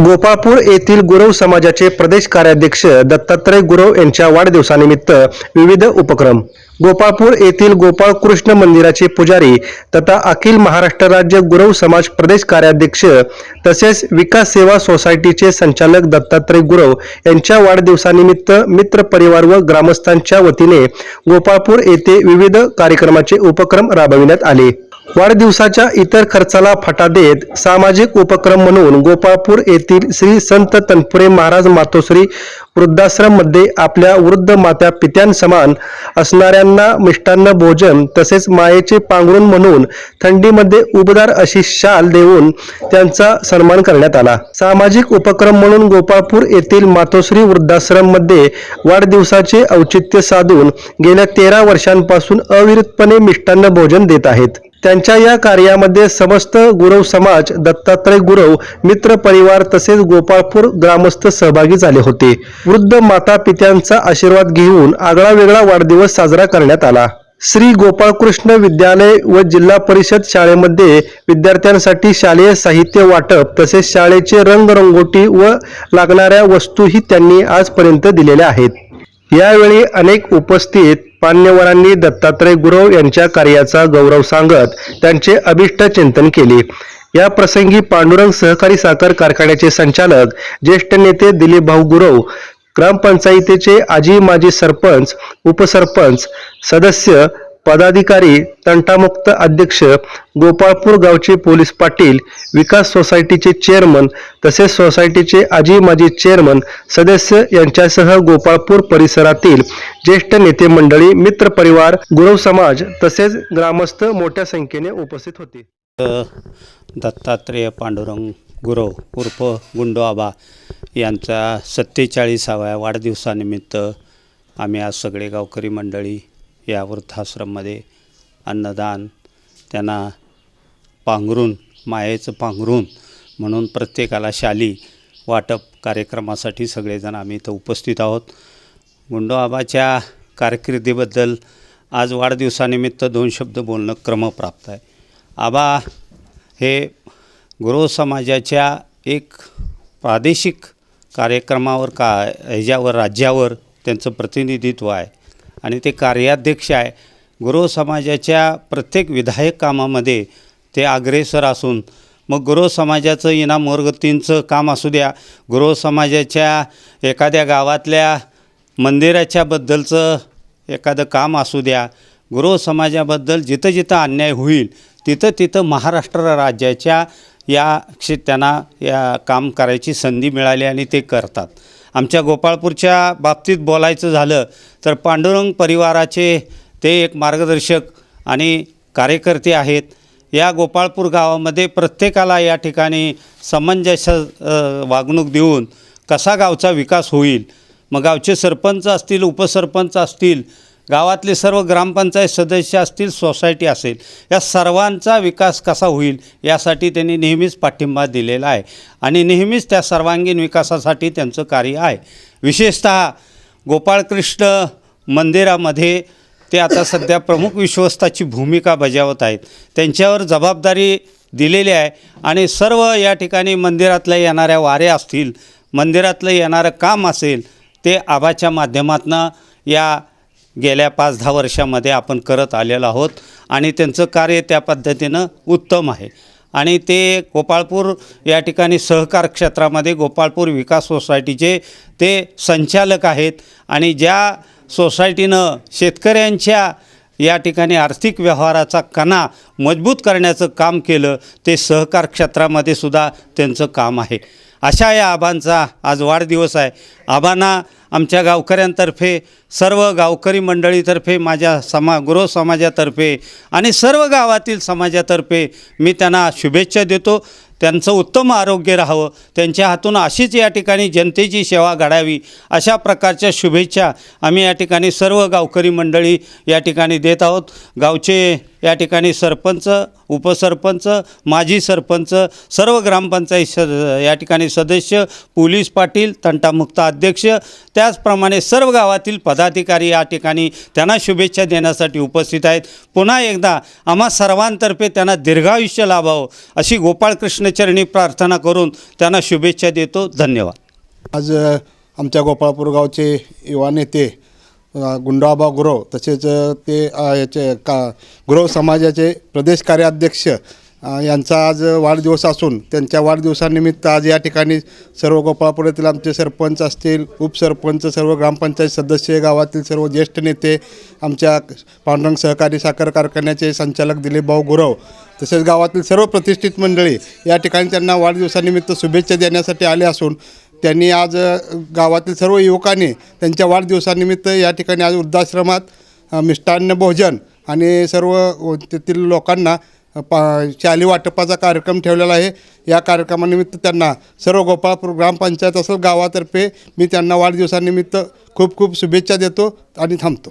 गोपाळपूर येथील गुरव समाजाचे प्रदेश कार्याध्यक्ष दत्तात्रय गुरव यांच्या वाढदिवसानिमित्त विविध उपक्रम. गोपाळपूर येथील गोपाळ कृष्ण मंदिराचे पुजारी तथा अखिल महाराष्ट्र राज्य गुरव समाज प्रदेश कार्याध्यक्ष तसेच विकास सेवा सोसायटीचे संचालक दत्तात्रय गुरव यांच्या वाढदिवसानिमित्त मित्र परिवार व ग्रामस्थांच्या वतीने गोपाळपूर येथे विविध कार्यक्रमाचे उपक्रम राबविण्यात आले. वाढदिवसाच्या इतर खर्चाला फटा देत सामाजिक उपक्रम म्हणून गोपाळपूर येथील श्री संत तनपुरे महाराज मातोश्री वृद्धाश्रममध्ये आपल्या वृद्ध मात्या पित्यांसमान असणाऱ्यांना मिष्टान्न भोजन तसेच मायेचे पांघरून म्हणून थंडीमध्ये उबदार अशी शाल देऊन त्यांचा सन्मान करण्यात आला. सामाजिक उपक्रम म्हणून गोपाळपूर येथील मातोश्री वृद्धाश्रममध्ये वाढदिवसाचे औचित्य साधून गेल्या तेरा वर्षांपासून अविरतपणे मिष्टान्न भोजन देत आहेत. त्यांच्या या कार्यामध्ये समस्त गुरव समाज दत्तात्रय गुरव मित्र परिवार तसेच गोपाळपूर ग्रामस्थ सहभागी झाले होते. वृद्ध माता पित्यांचा आशीर्वाद घेऊन आगळा वेगळा वाढदिवस साजरा करण्यात आला. श्री गोपाळकृष्ण विद्यालय व जिल्हा परिषद शाळेमध्ये विद्यार्थ्यांसाठी शालेय साहित्य वाटप तसेच शाळेचे रंगरंगोटी व लागणाऱ्या वस्तूही त्यांनी आजपर्यंत दिलेल्या आहेत. यावेळी अनेक उपस्थित मान्यवरांनी दत्तात्रय गुरव यांच्या कार्याचा गौरव सांगत त्यांचे अभिष्ट चिंतन केले. या प्रसंगी पांडुरंग सहकारी साखर कारखान्याचे संचालक ज्येष्ठ नेते दिलीप भाऊ गुरव ग्रामपंचायतीचे आजी माजी सरपंच उपसरपंच सदस्य पदाधिकारी तंटामुक्त अध्यक्ष गोपाळपूर गावचे पोलीस पाटील विकास सोसायटीचे चेअरमन तसेच सोसायटीचे आजी माजी चेअरमन सदस्य यांच्यासह गोपाळपूर परिसरातील ज्येष्ठ नेते मंडळी मित्र परिवार गुरव समाज तसेच ग्रामस्थ मोठ्या संख्येने उपस्थित होते. दत्तात्रेय पांडुरंग गुरव उर्फ गुंडो आबा यांचा सत्तेचाळीसाव्या वाढदिवसानिमित्त आम्ही आज सगळे गावकरी मंडळी या वृद्धाश्रममध्ये अन्नदान त्यांना पांघरून मायेचं पांघरून म्हणून प्रत्येकाला शाली वाटप कार्यक्रमासाठी सगळेजण आम्ही इथं उपस्थित आहोत. गुंडोआबाच्या कारकिर्दीबद्दल आज वाढदिवसानिमित्त दोन शब्द बोलणं क्रमप्राप्त आहे. आबा हे गुरु समाजाच्या एक प्रादेशिक कार्यक्रमावर का ह्याच्यावर राज्यावर त्यांचं प्रतिनिधित्व आहे. आणि ते कार्याध्यक्ष आहे. गुरु समाजाच्या प्रत्येक विधायक कामामध्ये ते अग्रेसर असून मग गुरु समाजाचं इनाम वर्गतींचं काम असू द्या. गुरु समाजाच्या एखाद्या गावातल्या मंदिराच्याबद्दलचं एखादं काम असू द्या गुरव समाजाबद्दल जिथं जिथं अन्याय होईल तिथं तिथं महाराष्ट्र राज्याच्या या क्षे त्यांना या काम करायची संधी मिळाली आणि ते करतात. आमच्या गोपाळपूरच्या बाबतीत बोलायचं झालं तर पांडुरंग परिवाराचे ते एक मार्गदर्शक आणि कार्यकर्ते आहेत. या गोपाळपूर गावामध्ये प्रत्येकाला या ठिकाणी समंजस वागणूक देऊन कसा गावचा विकास होईल मग गावचे सरपंच असतील उपसरपंच असतील गावातले सर्व ग्रामपंचायत सदस्य असतील सोसायटी असेल या सर्वांचा विकास कसा होईल यासाठी त्यांनी नेहमीच पाठिंबा दिलेला आहे. आणि नेहमीच त्या सर्वांगीण विकासासाठी त्यांचं कार्य आहे. विशेषतः गोपाळकृष्ण मंदिरामध्ये ते आता सध्या प्रमुख विश्वस्ताची भूमिका बजावत आहेत. त्यांच्यावर जबाबदारी दिलेली आहे. आणि सर्व या ठिकाणी मंदिरातल्या येणाऱ्या वाऱ्या असतील मंदिरातलं येणारं काम असेल ते आभाच्या माध्यमातनं या गेल्या पाच दहा वर्षामध्ये आपण करत आलेलो आहोत. आणि त्यांचं कार्य त्या पद्धतीनं उत्तम आहे. आणि ते गोपाळपूर या ठिकाणी सहकार क्षेत्रामध्ये गोपाळपूर विकास सोसायटीचे ते संचालक आहेत. आणि ज्या सोसायटीनं शेतकऱ्यांच्या या ठिकाणी आर्थिक व्यवहाराचा कणा मजबूत करण्याचं काम केलं ते सहकार क्षेत्रामध्ये सुद्धा त्यांचं काम आहे. अशा या आबांचा आज वाढदिवस आहे. आबांना आमच्या गावकऱ्यांतर्फे सर्व गावकरी मंडळीतर्फे माझ्या समा गृह समाजातर्फे आणि सर्व गावातील समाजातर्फे मी त्यांना शुभेच्छा देतो. त्यांचं उत्तम आरोग्य राहावं. त्यांच्या हातून अशीच या ठिकाणी जनतेची सेवा घडावी अशा प्रकारच्या शुभेच्छा आम्ही या ठिकाणी सर्व गावकरी मंडळी या ठिकाणी देत आहोत. गावचे या ठिकाणी सरपंच उपसरपंच माजी सरपंच सर्व ग्रामपंचायत स या ठिकाणी सदस्य पोलीस पाटील तंटामुक्त अध्यक्ष त्याचप्रमाणे सर्व गावातील पदाधिकारी या ठिकाणी त्यांना शुभेच्छा देण्यासाठी उपस्थित आहेत. पुन्हा एकदा आम्हा सर्वांतर्फे त्यांना दीर्घायुष्य लाभावं अशी गोपाळकृष्णचरणी प्रार्थना करून त्यांना शुभेच्छा देतो. धन्यवाद. आज आमच्या गोपाळपूर गावचे युवा नेते गुंडाबा गुरव तसेच ते याचे का गुरव समाजाचे प्रदेश कार्याध्यक्ष यांचा आज वाढदिवस असून त्यांच्या वाढदिवसानिमित्त आज या ठिकाणी सर्व गोपाळपुरातील आमचे सरपंच असतील उपसरपंच सर्व ग्रामपंचायत सदस्य गावातील सर्व ज्येष्ठ नेते आमच्या पांडुरंग सहकारी साखर कारखान्याचे संचालक दिलीपभाऊ गुरव तसेच गावातील सर्व प्रतिष्ठित मंडळी या ठिकाणी त्यांना वाढदिवसानिमित्त शुभेच्छा देण्यासाठी आले असून त्यांनी आज गावातील सर्व युवकांनी त्यांच्या वाढदिवसानिमित्त या ठिकाणी आज वृद्धाश्रमात मिष्टान्न भोजन आणि सर्व तेथील लोकांना पा शाली वाटपाचा कार्यक्रम ठेवलेला आहे. या कार्यक्रमानिमित्त त्यांना सर्व गोपाळपूर ग्रामपंचायत असेल गावातर्फे मी त्यांना वाढदिवसानिमित्त खूप खूप शुभेच्छा देतो आणि थांबतो.